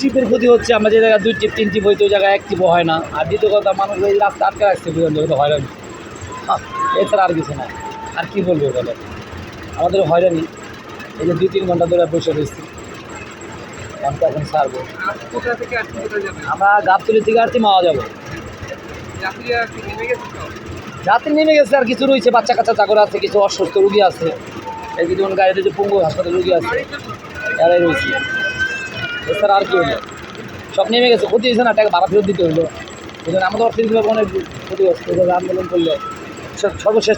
টিপের ক্ষতি হচ্ছে আমরা যে জায়গায় দুই টিপ তিন টিপ হইতে ওই জায়গায় এক টিপও হয় না। আর দ্বিতীয় কথা মানুষ এই রাস্তা আটকে রাখছে বুঝলেন তো হয়রানি। হ্যাঁ, এছাড়া আর কিছু না। আর কি বলব বলে? আমাদের হয়রানি। এই যে দুই তিন ঘণ্টা ধরে বসে রয়েছি। আমি এখন আসছেন আমরা গাবতলি থেকে আর মাওয়া যাব। যাত্রী নেমে গেছে আর কিছু রয়েছে বাচ্চা কাচ্চা চাকর আছে কিছু অসুস্থ রুগী আছে। এই কিছু গাড়িতে যে পঙ্গু হাসপাতাল রুগী আছে এরাই রয়েছে। এছাড়া আর কি হলো সব নেমে গেছে ক্ষতি হয়েছে না টাকা ভাড়া ফেরত দিতে হইল। এই জন্য আমাদের অর্থনৈতিকভাবে অনেক ক্ষতিগ্রস্ত আন্দোলন করলে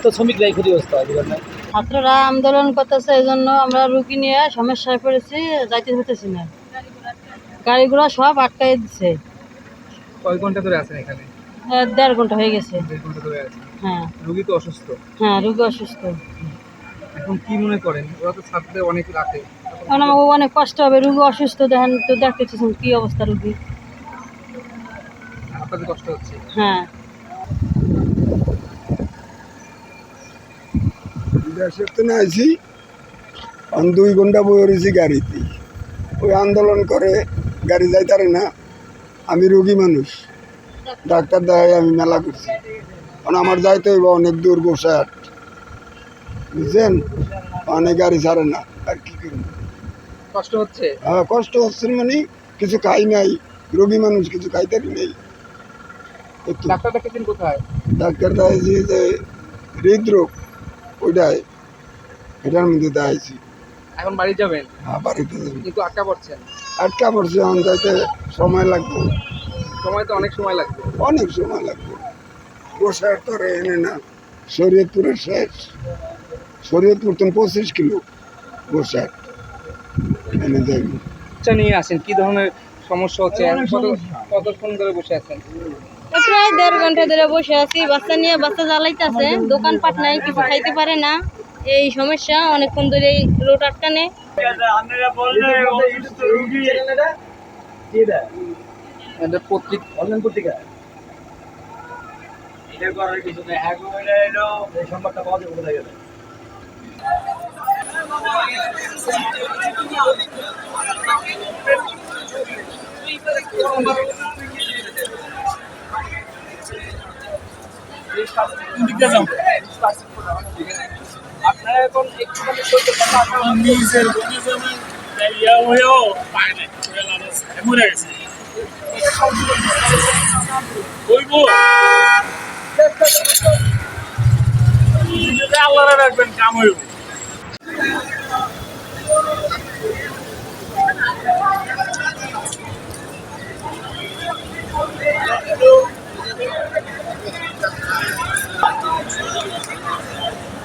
তো শ্রমিকরাই ক্ষতিগ্রস্ত হয় বুঝলেন ছাত্ররা আন্দোলন করতেছে এই জন্য আমরা রুগী নিয়ে সমস্যায় পড়েছি যাইতে হতেছি না। গাড়িগুলো সব আটকাই দিচ্ছে কয় ঘণ্টা ধরে আছেন এখানে? দেড় ঘণ্টা হয়ে গেছে। দেড় ঘণ্টা ধরে আছেন। হ্যাঁ। রুগী তো অসুস্থ। হ্যাঁ রুগী অসুস্থ। এখন কি মনে করেন? ওরা তো ছাত্রদের অনেক রাতে কারণ আমাকে অনেক কষ্ট হবে রুগী অসুস্থ দেখেন তো দেখতেছেন কি অবস্থা রুগী। আপনাদের কষ্ট হচ্ছে? হ্যাঁ। দেশের তো আইছি দুই ঘণ্টা বই রয়েছি গাড়িতে। ওই আন্দোলন করে গাড়ি যাই যাইতারে না আমি রুগী মানুষ। ডাক্তার দেখাই আমি মেলা করছি। কারণ আমার যাইতে হইব অনেক দূর গোসাট বুঝছেন? অনেক গাড়ি ছাড়ে না আর কি করব? কষ্ট হচ্ছে? হ্যাঁ কষ্ট হচ্ছে মানে কিছু খাই নাই রোগী মানুষ কিছু খাইতারি নেই। ডাক্তার দেখাচ্ছেন কোথায়? ডাক্তার দেখাইছি যে হৃদরোগ ওইটাই। এটার মধ্যে দেখাইছি এখন বাড়ি যাবেন? হ্যাঁ বাড়িতে যাব। কিন্তু আটকা পড়ছেন? আটকা পড়ছে এখন যাইতে সময় লাগবে। সময় তো অনেক সময় লাগবে। অনেক সময় লাগবে। গোসার তো এনে না। শরীয়তপুরের শেষ। শরীয়তপুর তো পঁচিশ কিলো গোসার এনে বাচ্চা নিয়ে আসেন কি ধরনের সমস্যা হচ্ছে? কতক্ষণ ধরে বসে আছেন? প্রায় দেড় ঘণ্টা ধরে বসে আছি বাচ্চা নিয়ে বাচ্চা জ্বালাইতেছে দোকানপাট নাই কিছু খাইতে পারে না। এই সমস্যা অনেকক্ষণ ধরে এই রোড আটকানে। অনলাইন পত্রিকা এটা করার কিছু নেই এখন এলো এই সংবাদটা পাওয়া যাবে কোথায় গেলে? ইয়া আল্লাহরা রাখবেন কাম হইব